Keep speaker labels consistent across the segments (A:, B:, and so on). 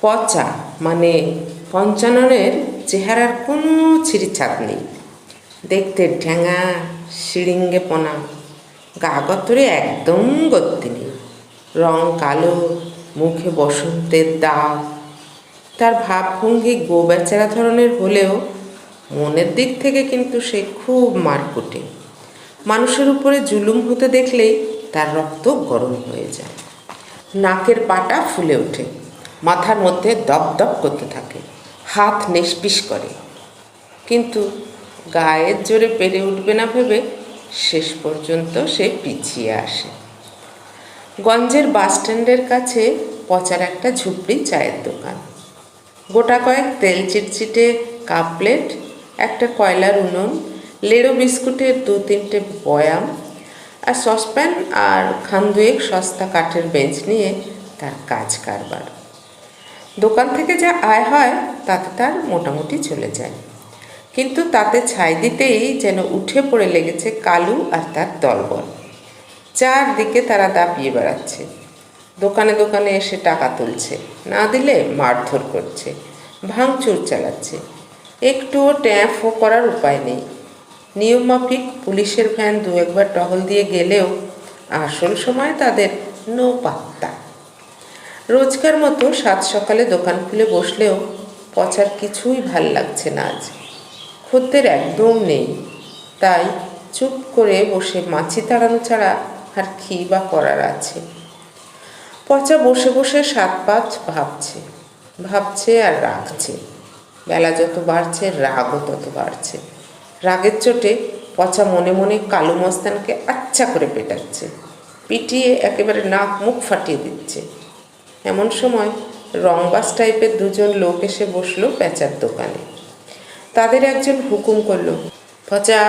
A: পচা মানে পঞ্চাননের চেহারার কোনো ছিঁড়িছাপ নেই। দেখতে ঢ্যাঙা শিড়িঙ্গে পোনা গা গতরে একদম গতি নেই। রং কালো, মুখে বসন্তের দাগ। তার ভাবভঙ্গি গো বেচারা ধরনের হলেও মনের দিক থেকে কিন্তু সে খুব মারকুটে। মানুষের উপরে জুলুম হতে দেখলেই তার রক্ত গরম হয়ে যায়। নাকের পাটা ফুলে ওঠে। মাথার মধ্যে দপ দপ করতে থাকে। হাত নেশপিস করে। কিন্তু গায়ের জোরে পেরে উঠবে না ভেবে শেষ পর্যন্ত সে পিছিয়ে আসে। গঞ্জের বাসস্ট্যান্ডের কাছে পচার একটা ঝুপড়ি চায়ের দোকান। গোটা কয়েক তেল চিটচিটে কাপ প্লেট, একটা কয়লার উনুন, লেড়ো বিস্কুটের দু তিনটে বয়াম আর সসপ্যান আর খান দুয়েক সস্তা কাঠের বেঞ্চ নিয়ে তার কাজ কারবার। দোকান থেকে যা আয় হয়, তাতে তার মোটামুটি চলে যায়। কিন্তু তাতে ছাই দিতেই যেন উঠে পড়ে লেগেছে কালু আর তার দলবল। চারদিকে তারা দাপিয়ে বেড়াচ্ছে। দোকানে দোকানে এসে টাকা তুলছে, না দিলে মারধর করছে, ভাঙচুর চালাচ্ছে। একটুও ট্যাফও করার উপায় নেই। নিয়মমাফিক পুলিশের ভ্যান দু একবার টহল দিয়ে গেলেও আসল সময় তাদের নো পাত্তা রোজকার মতো সাত সকালে দোকান খুলে বসলেও পচার কিছুই ভালো লাগছে না আজ। খদ্দের একদম নেই। তাই চুপ করে বসে মাছি তাড়ানো ছাড়া আর কি বা করার আছে। পচা বসে বসে সাত পাঁচ ভাবছে। ভাবছে আর রাখছে। বেলা যত বাড়ছে, রাগও তত বাড়ছে। রাগের চোটে পচা মনে মনে কালু মস্তানকে আচ্ছা করে পেটাচ্ছে। পিটিয়ে একেবারে নাক মুখ ফাটিয়ে দিচ্ছে। এমন সময় রংবাস টাইপের দুজন লোক এসে বসল প্যাঁচার দোকানে। তাদের একজন হুকুম করল পচা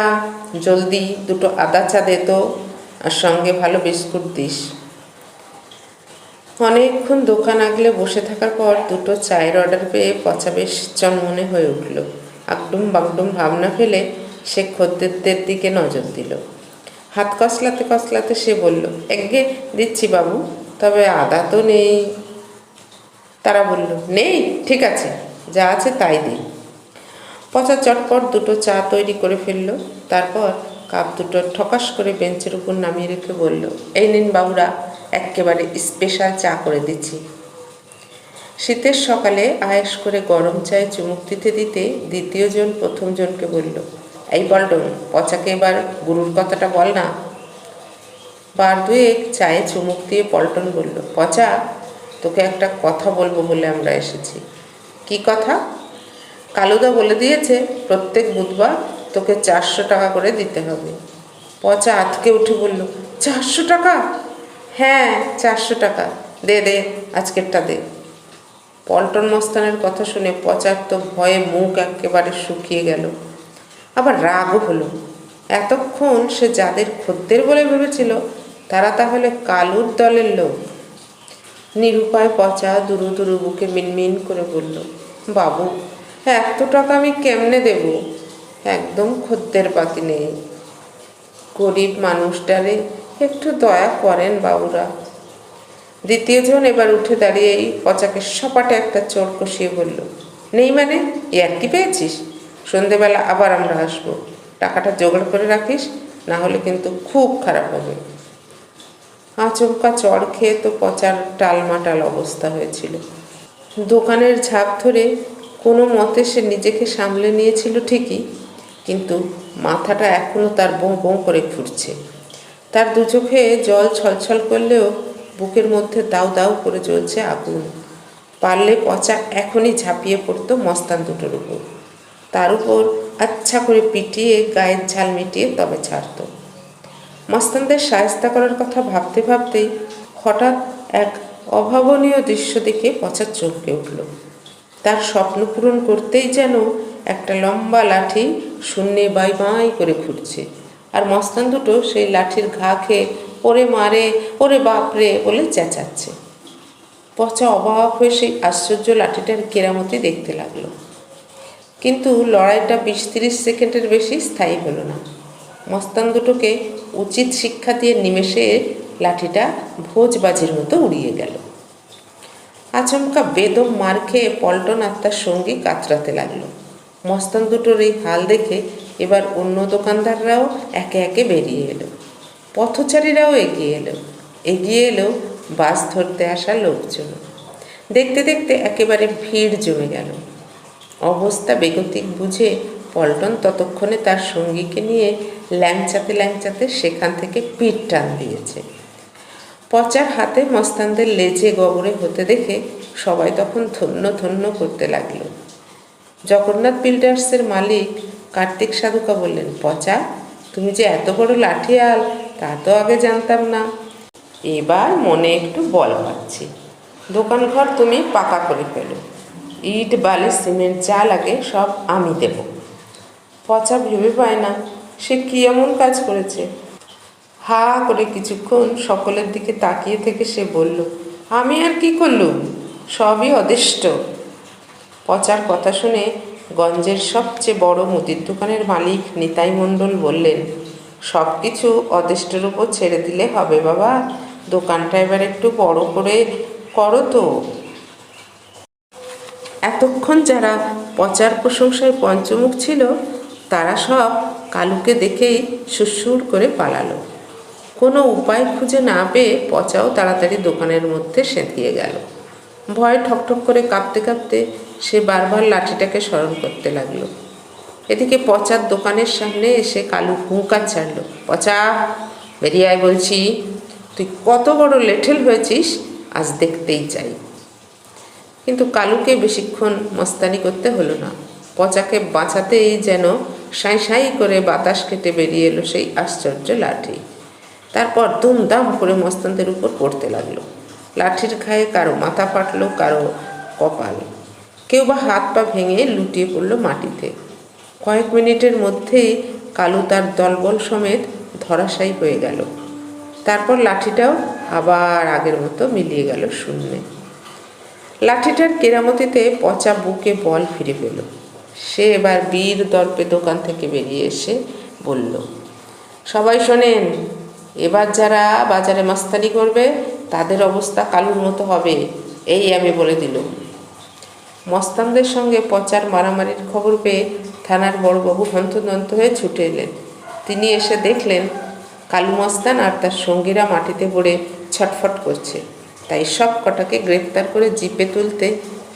A: জলদি দুটো আদা চা দে তো, আর সঙ্গে ভালো বিস্কুট দিস। অনেকক্ষণ দোকান আগলে বসে থাকার পর দুটো চায়ের অর্ডার পেয়ে পচা বেশ চনমনে হয়ে উঠল। আকডুম বাগডুম ভাবনা ফেলে সে খদ্দেরদের দিকে নজর দিল। হাত কসলাতে কসলাতে সে বলল একগে দিচ্ছি বাবু, তবে আদা তো নেই। তারা বলল, নেই, ঠিক আছে, যা আছে তাই দিই পচা চটপট দুটো চা তৈরি করে ফেলল। তারপর কাপ দুটো ঠকাস করে বেঞ্চের উপর নামিয়ে রেখে বলল, এই নিন বাবুরা একেবারে স্পেশাল চা করে দিচ্ছি। শীতের সকালে আয়েস করে গরম চায়ে চুমুক দিতে দিতে দ্বিতীয় জন প্রথম জনকে বলল, এই পল্টন, পচাকে এবার গুরুর কথাটা বল না। বার দুয়েক চায়ে চুমুক দিয়ে পল্টন বলল, পচা তোকে একটা কথা বলব বলে আমরা এসেছি। কি কথা? কালুদা বলে দিয়েছে, প্রত্যেক বুধবার তোকে চারশো টাকা করে দিতে হবে। পচা আতকে উঠে বলল, চারশো টাকা? হ্যাঁ চারশো টাকা। দে দে, আজকেরটা দে। পল্টন মস্তানের কথা শুনে পচার তো ভয়ে মুখ একেবারে শুকিয়ে গেল। আবার রাগও হলো। এতক্ষণ সে যাদের খদ্দের বলে ভেবেছিল, তারা তাহলে কালুর দলের লোক। নিরুপায় পচা দুরু দুরু বুকে মিনমিন করে বলল, বাবু, এত টাকা আমি কেমনে দেব? একদম খদ্দের পাতি নেই। গরিব মানুষটারে একটু দয়া করেন বাবুরা। দ্বিতীয়জন এবার উঠে দাঁড়িয়েই পচাকে সপাটে একটা চোর কষিয়ে বলল, নেই মানে ইয়ার কি পেয়েছিস? সন্ধেবেলা আবার আমরা আসব। টাকাটা জোগাড় করে রাখিস, না হলে কিন্তু খুব খারাপ হবে। আচমকা চড় খেয়ে তো পচার টালমাটাল অবস্থা হয়েছিল। দোকানের ঝাঁপ ধরে কোনো মতে সে নিজেকে সামলে নিয়েছিল ঠিকই, কিন্তু মাথাটা এখনও তার বোঁ বোঁ করে ঘুরছে। তার দু চোখে জল ছলছল করলেও বুকের মধ্যে দাউ দাউ করে জ্বলছে আগুন। পারলে পচা এখনই ঝাঁপিয়ে পড়তো মস্তান দুটোর উপর। তার উপর আচ্ছা করে পিটিয়ে গায়ের ঝাল মিটিয়ে তবে ছাড়ত। মস্তানদের সায়স্তা করার কথা ভাবতে ভাবতেই হঠাৎ এক অভাবনীয় দৃশ্য দেখে পচা চমকে উঠল। তার স্বপ্ন পূরণ করতেই যেন একটা লম্বা লাঠি শূন্যে বাই বাই করে ঘুরছে আর মস্তান দুটো সেই লাঠির ঘা খেয়ে ওরে মারে, ওরে বাপরে বলে চেঁচাচ্ছে। পচা অবাক হয়ে সেই আশ্চর্য লাঠিটার কেরামতি দেখতে লাগল। কিন্তু লড়াইটা বিশ তিরিশ সেকেন্ডের বেশি স্থায়ী হলো না। মস্তান দুটোকে উচিত শিক্ষা দিয়ে নিমেষে লাঠিটা ভোজবাজির মতো উড়িয়ে গেল। আচমকা বেদম মার খেয়ে পল্টন আত্মার সঙ্গী কাতরাতে লাগল। মস্তান দুটোর এই হাল দেখে এবার অন্য দোকানদাররাও একে একে বেরিয়ে এলো। পথচারীরাও এগিয়ে এলো। এগিয়ে এলো বাস ধরতে আসা লোকজন। দেখতে দেখতে একেবারে ভিড় জমে গেল। অবস্থা বেগতিক বুঝে পল্টন ততক্ষণে তার সঙ্গীকে নিয়ে ল্যাংচাতে ল্যাংচাতে সেখান থেকে পিঠ টান দিয়েছে। পচার হাতে মস্তানদের লেজে গবরে হতে দেখে সবাই তখন ধন্য ধন্য করতে লাগল। জগন্নাথ বিল্ডার্সের মালিক কার্তিক সাধুকা বললেন, পচা, তুমি যে এত বড় লাঠিয়াল, তা তো আগে জানতাম না। এবার মনে একটু বল পাচ্ছি দোকান ঘর তুমি পাকা করে ফেলো। ইট, বালি, সিমেন্ট যা লাগে সব আমি দেব। পচা ভেবে পায় না। সে কি এমন কাজ করেছে? হা করে কিছুক্ষণ সকলের দিকে তাকিয়ে থেকে সে বলল, আমি আর কি করলুম? সবই অদিষ্ট। পচার কথা শুনে গঞ্জের সবচেয়ে বড় মুদির দোকানের মালিক নিতাই মণ্ডল বললেন সব কিছু অদেষ্টের উপর ছেড়ে দিলে হবে বাবা। দোকানটা এবার একটু বড় করে করো তো। এতক্ষণ যারা পচার প্রশংসায় পঞ্চমুখ ছিল তারা সব কালুকে দেখেই সুসুর করে পালালো। কোনো উপায় খুঁজে না পেয়ে পচাও তাড়াতাড়ি দোকানের মধ্যে সেঁধিয়ে গেল। ভয়ে ঠকঠক করে কাঁপতে কাঁপতে সে বারবার লাঠিটাকে স্মরণ করতে লাগল। এদিকে পচার দোকানের সামনে এসে কালু হুঙ্কার ছাড়লো, পচা, বেরিয়ে আয় বলছি। তুই কত বড় লেঠেল হয়েছিস, আজ দেখতেই চাই। কিন্তু কালুকে বেশিক্ষণ মস্তানি করতে হলো না। পচাকে বাঁচাতেই যেন সাঁই সাঁই করে বাতাস কেটে বেরিয়ে এলো সেই আশ্চর্য লাঠি। তারপর দুমদাম করে মস্তানদের উপর পড়তে লাগল। লাঠির খায়ে কারও মাথা ফাটলো, কারও কপাল। কেউ বা হাত পা ভেঙে লুটিয়ে পড়ল মাটিতে। কয়েক মিনিটের মধ্যেই কালু তার দলবল সমেত ধরাশায়ী হয়ে গেল। তারপর লাঠিটাও আবার আগের মতো মিলিয়ে গেল শূন্যে। লাঠিটার কেরামতিতে পচা বুকে বল ফিরে পেল। সে এবার বীর দর্পে দোকান থেকে বেরিয়ে এসে বলল, সবাই শোনেন, এবার যারা বাজারে মাস্তানি করবে, তাদের অবস্থা কালুর মতো হবে, এই আমি বলে দিলুম। মস্তানদের সঙ্গে পচার মারামারির খবর পেয়ে থানার বড় বড়বাবু হন্তদন্ত হয়ে ছুটে এলেন। তিনি এসে দেখলেন, কালু মস্তান আর তার সঙ্গীরা মাটিতে পড়ে ছটফট করছে। তাই সব কটাকে গ্রেপ্তার করে জিপে তুলতে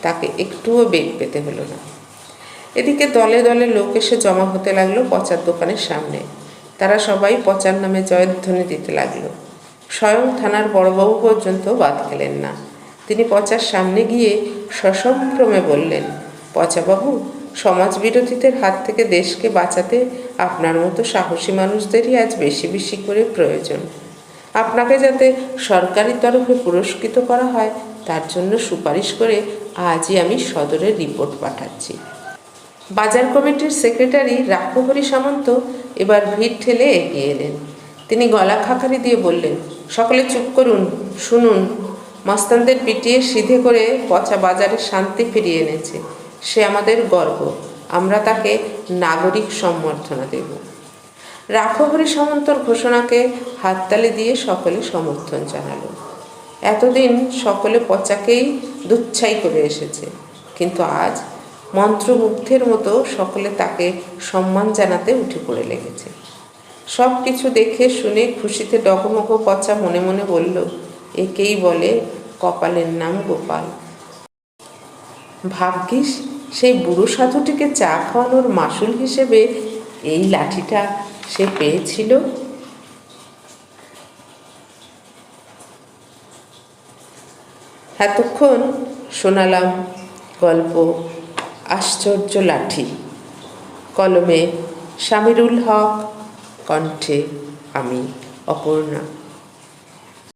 A: তাকে একটুও বেগ পেতে হলো না। এদিকে দলে দলে লোক এসে জমা হতে লাগল পচার দোকানের সামনে। তারা সবাই পচার নামে জয়ধ্বনি দিতে লাগল। স্বয়ং থানার বড়বাবু পর্যন্ত বাদ খেলেন না। তিনি পচার সামনে গিয়ে সসম্ভ্রমে বললেন, পচাবাবু সমাজ বিরোধীদের হাত থেকে দেশকে বাঁচাতে আপনার মতো সাহসী মানুষদেরই আজ বেশি বেশি করে প্রয়োজন। আপনাকে যাতে সরকারি তরফে পুরস্কৃত করা হয়, তার জন্য সুপারিশ করে আজই আমি সদরে রিপোর্ট পাঠাচ্ছি। বাজার কমিটির সেক্রেটারি রাক্ষহরি সামন্ত এবার ভিড় ঠেলে এগিয়ে এলেন। তিনি গলা খাকারি দিয়ে বললেন, সকলে চুপ করুন, শুনুন। মাস্তানদের পিটিয়ে সিধে করে পচা বাজারে শান্তি ফিরিয়ে এনেছে। সে আমাদের গর্ব। আমরা তাকে নাগরিক সম্বর্ধনা দেব। রাখহরি সামন্তর ঘোষণাকে হাততালি দিয়ে সকলে সমর্থন জানালো। এতদিন সকলে পচাকেই দুচ্ছাই করে এসেছে। কিন্তু আজ মন্ত্রমুগ্ধের মতো সকলে তাকে সম্মান জানাতে উঠে পড়ে লেগেছে। সব কিছু দেখে শুনে খুশিতে ডগমগ পচা মনে মনে বলল, একেই বলে কপালের নাম গোপাল। ভাগ্যিস সেই বুড়ো সাধুটিকে চা খাওয়ানোর মাসুল হিসেবে এই লাঠিটা সে পেয়েছিল। এতক্ষণ শোনালাম গল্প আশ্চর্য লাঠি। কলমে শামিরুল হক কণ্ঠে আমি অপর্ণা।